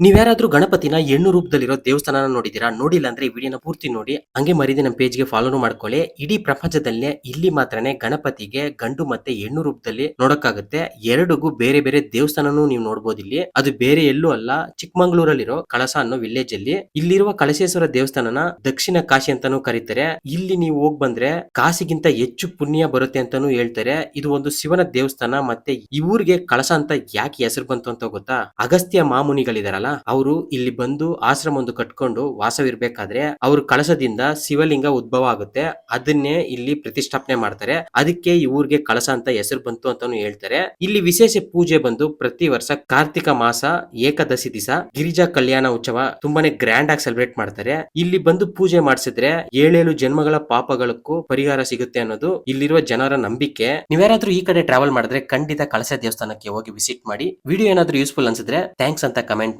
ನೀವ್ಯಾರಾದ್ರೂ ಗಣಪತಿನ ಹೆಣ್ಣು ರೂಪದಲ್ಲಿರೋ ದೇವಸ್ಥಾನ ನೋಡಿದೀರಾ ನೋಡಿಲ್ಲ ಅಂದ್ರೆ ಈ ವಿಡಿಯೋನ ಪೂರ್ತಿ ನೋಡಿ. ಹಂಗೆ ಮರಿದಿ ನಮ್ಮ ಪೇಜ್ಗೆ ಫಾಲೋನು ಮಾಡ್ಕೊಳ್ಳಿ. ಇಡೀ ಪ್ರಪಂಚದಲ್ಲೇ ಇಲ್ಲಿ ಮಾತ್ರನೇ ಗಣಪತಿಗೆ ಗಂಡು ಮತ್ತೆ ಹೆಣ್ಣು ರೂಪದಲ್ಲಿ ನೋಡಕ್ಕಾಗುತ್ತೆ. ಎರಡಿಗೂ ಬೇರೆ ಬೇರೆ ದೇವಸ್ಥಾನನೂ ನೀವು ನೋಡ್ಬೋದು ಇಲ್ಲಿ. ಅದು ಬೇರೆ ಎಲ್ಲೂ ಅಲ್ಲ, ಚಿಕ್ಕಮಂಗ್ಳೂರಲ್ಲಿರೋ ಕಳಸ ಅನ್ನೋ ವಿಲೇಜ್ ಅಲ್ಲಿ. ಇಲ್ಲಿರುವ ಕಳಸೇಶ್ವರ ದೇವಸ್ಥಾನನ ದಕ್ಷಿಣ ಕಾಶಿ ಅಂತಾನೂ ಕರೀತಾರೆ. ಇಲ್ಲಿ ನೀವು ಹೋಗ್ ಬಂದ್ರೆ ಕಾಶಿಗಿಂತ ಹೆಚ್ಚು ಪುಣ್ಯ ಬರುತ್ತೆ ಅಂತಾನೂ ಹೇಳ್ತಾರೆ. ಇದು ಒಂದು ಶಿವನ ದೇವಸ್ಥಾನ ಮತ್ತೆ ಈ ಊರಿಗೆ ಕಳಸ ಅಂತ ಯಾಕೆ ಹೆಸರು ಬಂತು ಅಂತ ಗೊತ್ತಾ? ಅಗಸ್ತ್ಯ ಮಾಮುನಿಗಳಿದಾರಲ್ಲ ಅವರು ಇಲ್ಲಿ ಬಂದು ಆಶ್ರಮ ಒಂದು ಕಟ್ಕೊಂಡು ವಾಸವಿರ್ಬೇಕಾದ್ರೆ ಅವ್ರ ಕಳಸದಿಂದ ಶಿವಲಿಂಗ ಉದ್ಭವ ಆಗುತ್ತೆ. ಅದನ್ನೇ ಇಲ್ಲಿ ಪ್ರತಿಷ್ಠಾಪನೆ ಮಾಡ್ತಾರೆ. ಅದಕ್ಕೆ ಊರಿಗೆ ಕಳಸ ಅಂತ ಹೆಸರು ಬಂತು ಅಂತಾನು ಹೇಳ್ತಾರೆ. ಇಲ್ಲಿ ವಿಶೇಷ ಪೂಜೆ ಬಂದು ಪ್ರತಿ ವರ್ಷ ಕಾರ್ತಿಕ ಮಾಸ, ಏಕಾದಶಿ ದಿವಸ, ಗಿರಿಜಾ ಕಲ್ಯಾಣ ಉತ್ಸವ ತುಂಬಾನೇ ಗ್ರ್ಯಾಂಡ್ ಆಗಿ ಸೆಲೆಬ್ರೇಟ್ ಮಾಡ್ತಾರೆ. ಇಲ್ಲಿ ಬಂದು ಪೂಜೆ ಮಾಡಿಸಿದ್ರೆ ಏಳೇಳು ಜನ್ಮಗಳ ಪಾಪಗಳಕ್ಕೂ ಪರಿಹಾರ ಸಿಗುತ್ತೆ ಅನ್ನೋದು ಇಲ್ಲಿರುವ ಜನರ ನಂಬಿಕೆ. ನೀವ್ಯಾರಾದ್ರೂ ಈ ಕಡೆ ಟ್ರಾವೆಲ್ ಮಾಡಿದ್ರೆ ಖಂಡಿತ ಕಳಸ ದೇವಸ್ಥಾನಕ್ಕೆ ಹೋಗಿ ವಿಸಿಟ್ ಮಾಡಿ. ವಿಡಿಯೋ ಏನಾದ್ರೂ ಯೂಸ್ಫುಲ್ ಅನ್ಸಿದ್ರೆ ಥ್ಯಾಂಕ್ಸ್ ಅಂತ ಕಮೆಂಟ್